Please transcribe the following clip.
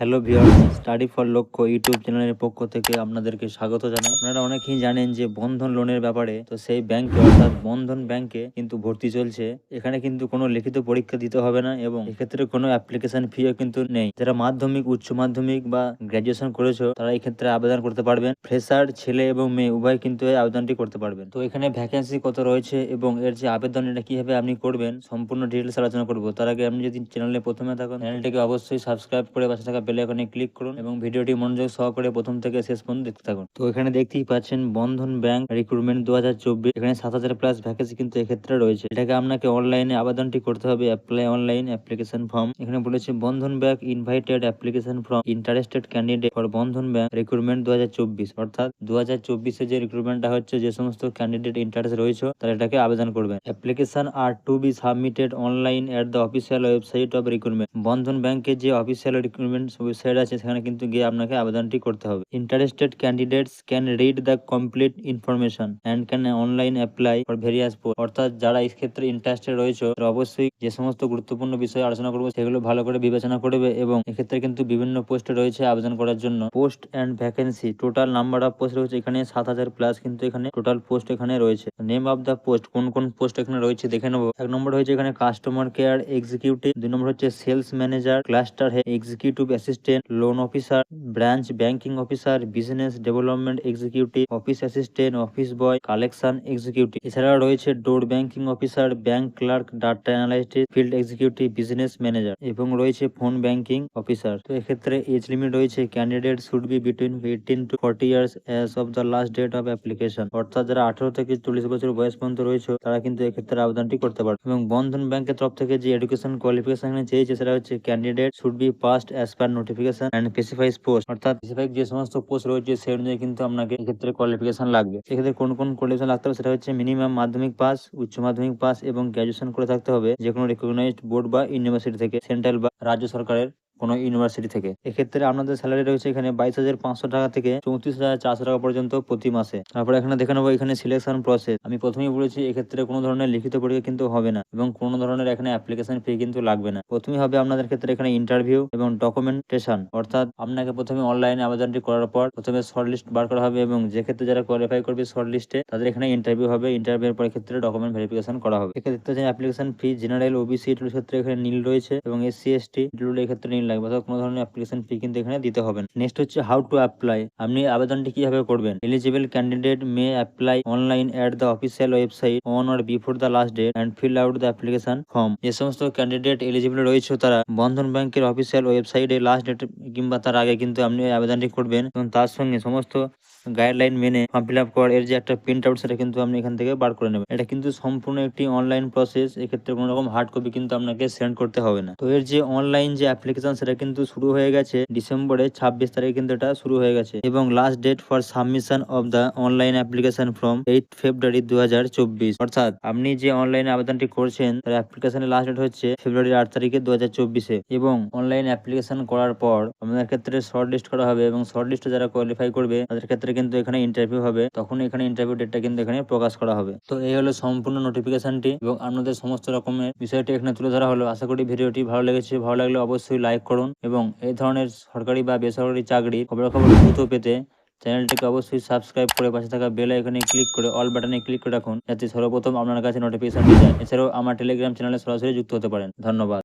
Hello viewers study for Lakshya YouTube চ্যানেলের পক্ষ থেকে আপনাদেরকে স্বাগত জানাই। আপনারা অনেকেই জানেন যে বন্ধন লোনের ব্যাপারে, তো সেই ব্যাংকে অর্থাৎ বন্ধন ব্যাংকে কিন্তু ভর্তি চলছে। এখানে কিন্তু কোনো লিখিত পরীক্ষা দিতে হবে না এবং এক্ষেত্রে কোনো অ্যাপ্লিকেশন ফিও কিন্তু নেই। যারা মাধ্যমিক, উচ্চ মাধ্যমিক বা গ্র্যাজুয়েশন করেছ, তারা এক্ষেত্রে আবেদন করতে পারবেন। ফ্রেশার ছেলে এবং মেয়ে, উভয় কিন্তু এই আবেদনটি করতে পারবেন। তো এখানে ভ্যাকেন্সি কত রয়েছে এবং এর যে আবেদন, এটা কীভাবে আপনি করবেন, সম্পূর্ণ ডিটেলস আলোচনা করব। তার আগে আপনি যদি চ্যানেলে প্রথমে থাকুন চ্যানেলটিকে অবশ্যই সাবস্ক্রাইব করে পাশে থাকা বেল আইকনে ক্লিক করুন এবং ভিডিওটি মনোযোগ সহকারে প্রথম থেকে শেষ পর্যন্ত দেখতে থাকুন। তো এখানে দেখতেই পাচ্ছেন বন্ধন ব্যাংক রিক্রুটমেন্ট দু হাজার চব্বিশ, এখানে সাত হাজার প্লাস ভ্যাকেন্সি কিন্তু এক্ষেত্রে রয়েছে। এটাকে আপনাকে অনলাইনে আবেদনটি করতে হবে অ্যাপ্লাই অনলাইন অ্যাপ্লিকেশন ফর্ম এখানে বলেছে Bandhan bank invited application form interested candidate for Bandhan bank recruitment দু অর্থাৎ দু হাজার যে রিক্রুটমেন্টটা হচ্ছে, যে সমস্ত ক্যান্ডিডেট ইন্টারেস্ট রয়েছে, তারা এটাকে আবেদন করবেন application are to be submitted online at the official website of recruitment Bandhan ব্যাংকের যে অফিসিয়াল রিক্রুটমেন্ট ওয়েবসাইট আছে, সেখানে কিন্তু গিয়ে আপনাকে আবেদনটি করতে হবে। Interested candidates can read the complete information and can online apply for various post অর্থাৎ যারা এই ক্ষেত্রে ইন্টারেস্টেড রয়েছে অবশ্যই যে সমস্ত গুরুত্বপূর্ণ বিষয়ে আলোচনা করব, সেগুলো ভালো করে বিবেচনা করবে এবং এক্ষেত্রে কিন্তু বিভিন্ন পোস্টে রয়েছে আবেদন করার জন্য। Post and vacancy total number of post রয়েছে এখানে সাত হাজার প্লাস কিন্তু এখানে টোটাল পোস্ট এখানে রয়েছে। নেম অফ দ্য পোস্ট কোন কোন পোস্ট এখানে রয়েছে দেখে নেব। এক নম্বর হয়েছে এখানে কাস্টমার কেয়ার এক্সিকিউটিভ দুই নম্বর হচ্ছে sales manager cluster head executive assistant loan officer, branch banking officer, business development executive office assistant, office boy, collection executive. এছাড়া রয়েছে door banking officer, bank clerk, data analyst field executive, business manager এবং রয়েছে phone banking officer. তো এক্ষেত্রে age limit রয়েছে, candidate should be between eighteen to forty years as of the last date of application. অর্থাৎ যারা আঠারো থেকে চল্লিশ বছর বয়স পর্যন্ত রয়েছে, তারা কিন্তু এক্ষেত্রে আবেদনটি করতে পারবে। এবং বন্ধন ব্যাংকের তরফ থেকে যে এডুকেশন কোয়ালিফিকেশন চেয়েছে, সেটা হচ্ছে candidate should be passed as per notification and specifies post অর্থাৎ স্পেসিফাইক যে সমস্ত পোস্ট রয়েছে সেই অনুযায়ী কিন্তু আপনাকে এক্ষেত্রে কোয়ালিফিকেশন লাগবে। সেক্ষেত্রে কোন কোন কোয়ালিফিকেশন লাগতে হবে সেটা হচ্ছে মিনিমাম মাধ্যমিক পাস উচ্চ মাধ্যমিক পাস এবং গ্র্যাজুয়েশন করে থাকতে হবে। যে কোনো রেকগনাইজড বোর্ড বা ইউনিভার্সিটি থেকে সেন্ট্রাল বা রাজ্য সরকারের কোনো ইউনিভার্সিটি থেকে। এক্ষেত্রে আপনাদের স্যালারি রয়েছে এখানে বাইশ হাজার পাঁচশো টাকা থেকে চৌত্রিশ হাজার চারশো টাকা পর্যন্ত প্রতি মাসে। তারপরে এখানে দেখে নেব এখানে সিলেকশন প্রসেস আমি প্রথমেই বলেছি, এক্ষেত্রে কোনো ধরনের লিখিত পরীক্ষা কিন্তু হবে না এবং কোনো ধরনের এখানে অ্যাপ্লিকেশন ফি কিন্তু লাগবে না। প্রথমেই হবে আপনাদের ক্ষেত্রে এখানে ইন্টারভিউ এবং ডকুমেন্টেশন অর্থাৎ আপনাকে প্রথমে অনলাইনে আবেদনটি করার পর প্রথমে শর্ট লিস্ট বার করা হবে এবং যে ক্ষেত্রে যারা কোয়ালিফাই করবে শর্ট লিস্টে তাদের এখানে ইন্টারভিউ হবে। ইন্টারভিউর পর ক্ষেত্রে ডকুমেন্ট ভেরিফিকেশন করা হবে। এক্ষেত্রে অ্যাপ্লিকেশন ফি জেনারেল ওবিসি ক্ষেত্রে এখানে নীল রয়েছে এবং এসসি এসটি এক্ষেত্রে নীল লাগবে অর্থাৎ কোনো ধরনের অ্যাপ্লিকেশন ফি কিন্তু এখানে দিতে হবে নেক্সট হচ্ছে হাউ টু অ্যাপ্লাই আপনি আবেদনটি কীভাবে করবেন? Eligible candidate may apply online at the official website on or before the last date and fill out the application form যে সমস্ত ক্যান্ডিডেট এলিজিবল রয়েছে তারা বন্ধন ব্যাংকের অফিসিয়াল ওয়েবসাইটে লাস্ট ডেট কিংবা তার আগে কিন্তু আপনি আবেদনটি করবেন এবং তার সঙ্গে সমস্ত গাইডলাইন মেনে ফর্ম ফিল আপ করার যে একটা প্রিন্ট আউট সেটা কিন্তু আপনি এখান থেকে বার করে নেবেন। এটা কিন্তু সম্পূর্ণ একটি অনলাইন প্রসেস এক্ষেত্রে কোনো রকম হার্ড কপি কিন্তু আপনাকে সেন্ড করতে হবে না। তো এর যে অনলাইন যে অ্যাপ্লিকেশন সেটা কিন্তু শুরু হয়ে গেছে ডিসেম্বরে ছাব্বিশ তারিখে কিন্তু এটা শুরু হয়ে গেছে। এবং last date for submission of the online application from eight February দুহাজার চব্বিশ। অর্থাৎ আপনি যে অনলাইন আবেদনটি করছেন, তার অ্যাপ্লিকেশনের লাস্ট ডেট হচ্ছে ফেব্রুয়ারি আট তারিখে দু এবং অনলাইন অ্যাপ্লিকেশন করার পর আপনাদের ক্ষেত্রে শর্ট লিস্ট করা হবে এবং শর্ট লিস্টে যারা কোয়ালিফাই করবে, তাদের ক্ষেত্রে কিন্তু এখানে ইন্টারভিউ হবে। তখন এখানে ইন্টারভিউ ডেটটা কিন্তু এখানে প্রকাশ করা হবে। তো এই হলো সম্পূর্ণ নোটিফিকেশনটি এবং আপনাদের সমস্ত রকমের বিষয়টি এখানে তুলে ধরা হলো। আশা করি ভিডিওটি ভালো লেগেছে। ভালো লাগলে অবশ্যই লাইক করুন এবং এই ধরনের সরকারি বা বেসরকারি চাকরি খবরাখবর খবর দ্রুত পেতে চ্যানেলটিকে অবশ্যই সাবস্ক্রাইব করে পাশে থাকা বেল এখানে ক্লিক করে অল বাটনে ক্লিক করে রাখুন, যাতে সর্বপ্রথম আপনার কাছে নোটিফিকেশন যায় এছাড়াও আমার টেলিগ্রাম চ্যানেলে সরাসরি যুক্ত হতে পারেন। ধন্যবাদ।